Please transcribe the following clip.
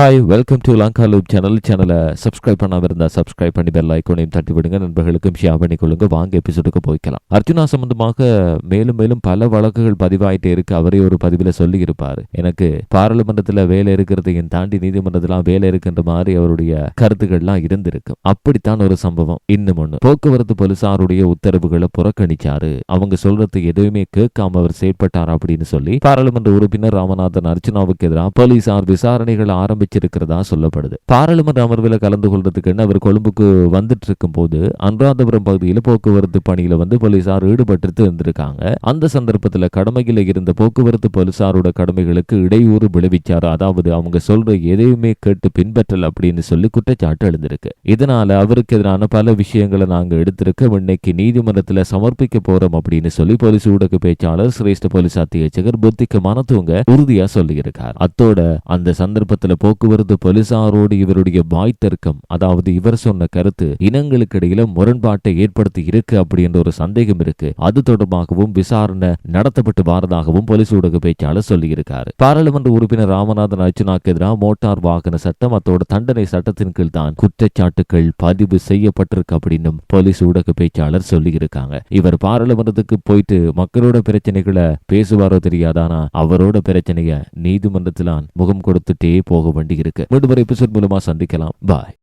Hi welcome to Lanka loop channel சேனலை subscribe பண்ணாம இருந்தா சப்ஸ்கிரைப் பண்ணி பெல் ஐக்கோனையும் தட்டி விடுங்க. நண்பர்களுக்கும் ஷேர் பண்ணி கொள்ளுங்க. வாங்க எபிசோடுக்கு போய்க்கலாம். அர்ஜுனா சம்பந்தமாக மேலும் மேலும் பல வழக்குகள் பதிவாயிட்டே இருக்கு. அவரே ஒரு பதிவில் சொல்லி இருப்பார் எனக்கு பாராளுமன்றத்தில் வேலை இருக்கிறதையும் தாண்டி நீதிமன்றத்திலாம் வேலை இருக்கின்ற மாதிரி அவருடைய கருத்துக்கள்லாம் இருந்திருக்கு. அப்படித்தான் ஒரு சம்பவம். இன்னும் ஒண்ணு. போக்குவரத்து போலீசாருடைய உத்தரவுகளை புறக்கணிச்சாரு. அவங்க சொல்றது எதுவுமே கேட்காம அவர் செயற்பட்டார் அப்படின்னு சொல்லி பாராளுமன்ற உறுப்பினர் ராமநாதன் அர்ஜுனாவுக்கு எதிராக போலீசார் விசாரணைகள் ஆரம்பிச்சிருக்கிறதா சொல்லப்படுது. பாராளுமன்ற அமர்வில் கலந்து கொள்றதுக்குன்னு அவர் கொழும்புக்கு வந்துட்டு இருக்கும் போது அனுராதபுரம் பகுதியில் போக்குவரத்து பணியில வந்து போலீசார் ஈடுபட்டு இருந்திருக்காங்க. அந்த சந்தர்ப்பத்தில் கடமையில் இருந்த போக்குவரத்து போலீசாரோட கடமைகளுக்கு இடையூறு விளைவிச்சாரு? அதாவது அவங்க சொல்ற எதையுமே கேட்டு பின்பற்றல் அப்படின்னு சொல்லி குற்றச்சாட்டு எழுந்திருக்கு. இதனால அவருக்கு எதிரான பல விஷயங்களை நாங்க எடுத்திருக்கோம். இன்னைக்கு நீதிமன்றத்தில் சமர்ப்பிக்க போறோம் அப்படின்னு சொல்லி போலீஸ் ஊடக பேச்சாளர் சிரேஷ்ட போலீஸ் அத்தியட்சகர் புத்திக்கு மனத்துவங்க உறுதியா சொல்லியிருக்கார். அத்தோட அந்த சந்தர்ப்பத்தில் சந்தர்ப்பத்துல போக்குவரத்து போலீசாரோடு இவருடைய வாய் தர்க்கம் அதாவது இவர் சொன்ன கருத்து இனங்களுக்கு இடையில முரண்பாட்டை ஏற்படுத்தி இருக்கு அப்படின்ற ஒரு சந்தேகம் இருக்கு. அது தொடர்பாகவும் விசாரணை நடத்தப்பட்டு வாரதாகவும் போலீஸ் ஊடக பேச்சாளர் சொல்லியிருக்காரு. பாராளுமன்ற உறுப்பினர் ராமநாதன் அர்ச்சுனாக்கு எதிராக மோட்டார் வாகன சட்டம் அத்தோட தண்டனை சட்டத்தின் கீழ் தான் குற்றச்சாட்டுகள் பதிவு செய்யப்பட்டிருக்கு அப்படின்னும் போலீஸ் ஊடக பேச்சாளர் சொல்லியிருக்காங்க. இவர் பாராளுமன்றத்துக்கு போயிட்டு மக்களோட பிரச்சனைகளை பேசுவாரோ தெரியாதானா? அவரோட பிரச்சனைய நீதிமன்றத்திலான் முகம் கொடுத்துட்டே போக வேண்டி இருக்கு மீண்டும் ஒரு எபிசோட் மூலமா சந்திக்கலாம். பாய்